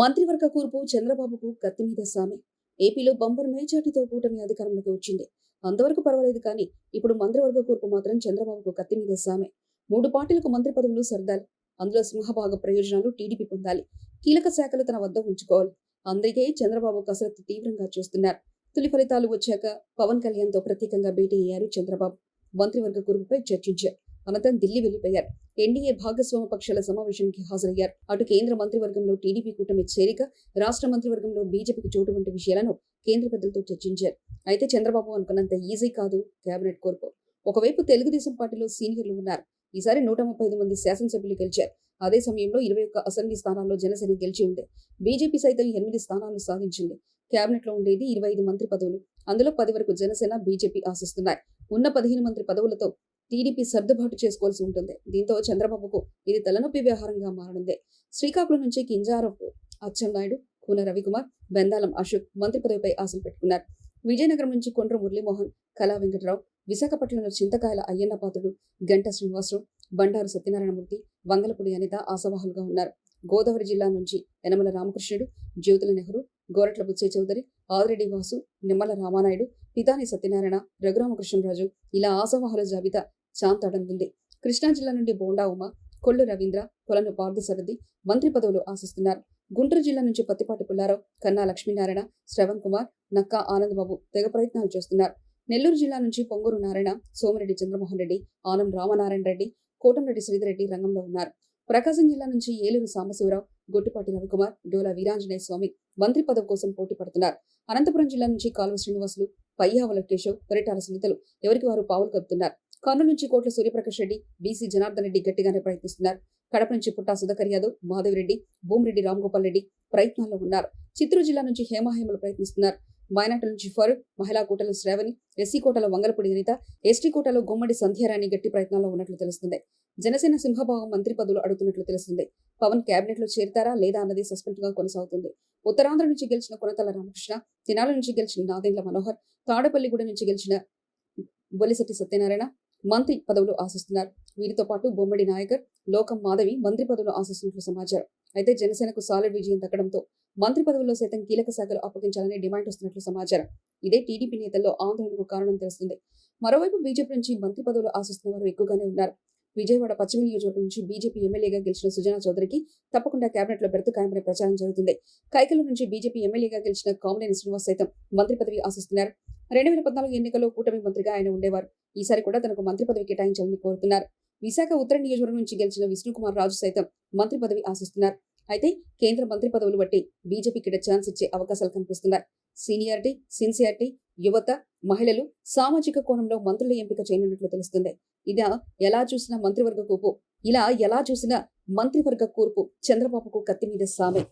మంత్రివర్గ కూర్పు చంద్రబాబుకు కత్తి మీద సామె. ఏపీలో బంపర్ మేచాటితో కూటమి అధికారంలోకి వచ్చింది. అంతవరకు పర్వాలేదు కానీ ఇప్పుడు మంత్రివర్గ కూర్పు మాత్రం చంద్రబాబుకు కత్తి మీద సామె. మూడు పార్టీలకు మంత్రి పదవులు సర్దాలి. అందులో సింహభాగ ప్రయోజనాలు టీడీపీ పొందాలి. కీలక శాఖలు తన వద్ద ఉంచుకోవాలి. అందుకే చంద్రబాబు కసరత్తు తీవ్రంగా చేస్తున్నారు. తొలి ఫలితాలు వచ్చాక పవన్ కళ్యాణ్తో ప్రత్యేకంగా భేటీ అయ్యారు చంద్రబాబు. మంత్రివర్గ కూర్పుపై చర్చించారు. అనంతరం ఢిల్లీ వెళ్ళిపోయారు ఎన్డీఏ భాగస్వామ్య పక్షాల సమావేశానికి హాజరయ్యారు. అటు కేంద్ర మంత్రివర్గంలో టీడీపీ కూటమి చేరిక రాష్ట్ర మంత్రివర్గంలో బీజేపీకి చోటు వంటి విషయాలను కేంద్ర పెద్దలతో చర్చించారు. అయితే చంద్రబాబు అనుకున్నంత ఈజీ కాదు కేబినెట్ కోర్పు. ఒకవైపు తెలుగుదేశం పార్టీలో సీనియర్లు ఉన్నారు. ఈసారి నూట ముప్పై ఐదు మంది శాసనసభ్యులు గెలిచారు. అదే సమయంలో ఇరవై ఒక్క అసెంబ్లీ స్థానాల్లో జనసేన గెలిచి ఉంది. బీజేపీ సైతం ఎనిమిది స్థానాలు సాధించింది. కేబినెట్లో ఉండేది ఇరవై ఐదు మంత్రి పదవులు. అందులో పది వరకు జనసేన బీజేపీ ఆశిస్తున్నాయి. ఉన్న పదిహేను మంత్రి పదవులతో టీడీపీ సర్దుబాటు చేసుకోవాల్సి ఉంటుంది. దీంతో చంద్రబాబుకు ఇది తలనొప్పి వ్యవహారంగా మారనుంది. శ్రీకాకుళం నుంచి కింజారపు అచ్చెన్నాయుడు కూన రవికుమార్ బెందాలం అశోక్ మంత్రి పదవిపై ఆశలు పెట్టుకున్నారు. విజయనగరం నుంచి కొండ్ర మురళీమోహన్ కళా వెంకటరావు విశాఖపట్నంలో చింతకాయల అయ్యన్న పాత్రుడు గంట శ్రీనివాసరావు బండారు సత్యనారాయణమూర్తి వంగలపూడి అనిత ఆశావాహులుగా ఉన్నారు. గోదావరి జిల్లా నుంచి యనమల రామకృష్ణుడు జ్యోతుల నెహ్రూ గోరట్ల బుచ్చే చౌదరి ఆదిరెడ్డి వాసు నిమ్మల రామానాయుడు పితాని సత్యనారాయణ రఘురామకృష్ణరాజు ఇలా ఆశావాహుల జాబితా చాంతాడంతుంది కృష్ణా జిల్లా నుండి బోండా ఉమ కొల్లు రవీంద్ర కొలను పార్థసారథి మంత్రి పదవులు ఆశిస్తున్నారు. గుంటూరు జిల్లా నుంచి పత్తిపాటి పుల్లారావు కన్నా లక్ష్మీనారాయణ శ్రవణ్ కుమార్ నక్కా ఆనందబాబు తెగ ప్రయత్నాలు చేస్తున్నారు. నెల్లూరు జిల్లా నుంచి పొంగూరు నారాయణ సోమిరెడ్డి చంద్రమోహన్ రెడ్డి ఆనం రామనారాయణ రెడ్డి కోటంరెడ్డి శ్రీధరెడ్డి రంగంలో ఉన్నారు. ప్రకాశం జిల్లా నుంచి ఏలూరు సాంబశివరావు గొట్టుపాటి రవికుమార్ డోలా వీరాంజనేయ స్వామి మంత్రి పదవి కోసం పోటీ పడుతున్నారు. అనంతపురం జిల్లా నుంచి కాలువ శ్రీనివాసులు పయ్యావల కేశవ్ పరిటాల సునీతలు ఎవరికి వారు పావులు కలుపుతున్నారు కర్నూలు నుంచి కోట్ల సూర్యప్రకాష్ రెడ్డి బీసీ జనార్దన్ రెడ్డి గట్టిగానే ప్రయత్నిస్తున్నారు. కడప నుంచి పుట్టా సుధాకర్ యాదవ్ మాధవిరెడ్డి భూమిరెడ్డి రామ్గోపాల్ రెడ్డి ప్రయత్నాల్లో ఉన్నారు. చిత్తూరు జిల్లా నుంచి హేమాహేమలు ప్రయత్నిస్తున్నారు. మైనార్టీ నుంచి ఫరూక్ మహిళా కోటలో శ్రావణి ఎస్సీ కోటలో వంగలపూడి అనిత ఎస్టీ కోటలో గుమ్మడి సంధ్యారాణి గట్టి ప్రయత్నాల్లో ఉన్నట్లు తెలుస్తుంది. జనసేన సింహభాగం మంత్రి పదవులు అడుగుతున్నట్లు తెలుస్తుంది. పవన్ కేబినెట్లో చేరతారా లేదా అన్నది సస్పెండ్గా కొనసాగుతుంది. ఉత్తరాంధ్ర నుంచి గెలిచిన కొనతల రామకృష్ణ తినాల నుంచి గెలిచిన నాగేంద్ర మనోహర్ తాడపల్లిగూడ నుంచి గెలిచిన బొలిశెట్టి సత్యనారాయణ మంత్రి పదవులు ఆశిస్తున్నారు. వీరితో పాటు బొమ్మడి నాయకర్ లోకం మాధవి మంత్రి పదవులు ఆశిస్తున్నట్లు సమాచారం. అయితే జనసేనకు సాలిడ్ విజయం దక్కడంతో మంత్రి పదవుల్లో సైతం కీలక శాఖలు అప్పగించాలని డిమాండ్ వస్తున్నట్లు సమాచారం. ఇదే టీడీపీ నేతల్లో ఆందోళనకు కారణం తెలుస్తుంది. మరోవైపు బీజేపీ నుంచి మంత్రి పదవులు ఆశిస్తున్న వారు ఎక్కువగానే ఉన్నారు. విజయవాడ పశ్చిమ నియోజకవర్గం నుంచి బీజేపీ ఎమ్మెల్యేగా గెలిచిన సుజనా చౌదరికి తప్పకుండా కేబినెట్లో బెర్తు ఖాయమనే ప్రచారం జరుగుతుంది. కైకల నుంచి బీజేపీ ఎమ్మెల్యేగా గెలిచిన కామినేని శ్రీనివాస్ సైతం మంత్రి పదవి ఆశిస్తున్నారు. రెండు వేల పద్నాలుగు ఎన్నికల్లో కూటమి మంత్రిగా ఆయన ఉండేవారు. ఈసారి కూడా తనకు మంత్రి పదవి కేటాయించాలని కోరుతున్నారు. విశాఖ ఉత్తర నియోజకవర్గం నుంచి గెలిచిన విష్ణుకుమార్ రాజు సైతం మంత్రి పదవి ఆశిస్తున్నారు. అయితే కేంద్ర మంత్రి పదవులు బట్టి బీజేపీకి ఛాన్స్ ఇచ్చే అవకాశాలు కనిపిస్తున్నాయి. సీనియారిటీ సిన్సియారిటీ యువత మహిళలు సామాజిక కోణంలో మంత్రుల ఎంపిక చేయనున్నట్లు తెలుస్తుంది. ఇదా ఎలా చూసినా మంత్రివర్గ కూపు ఇలా ఎలా చూసినా మంత్రివర్గ కూర్పు చంద్రబాబుకు కత్తి మీద సామె.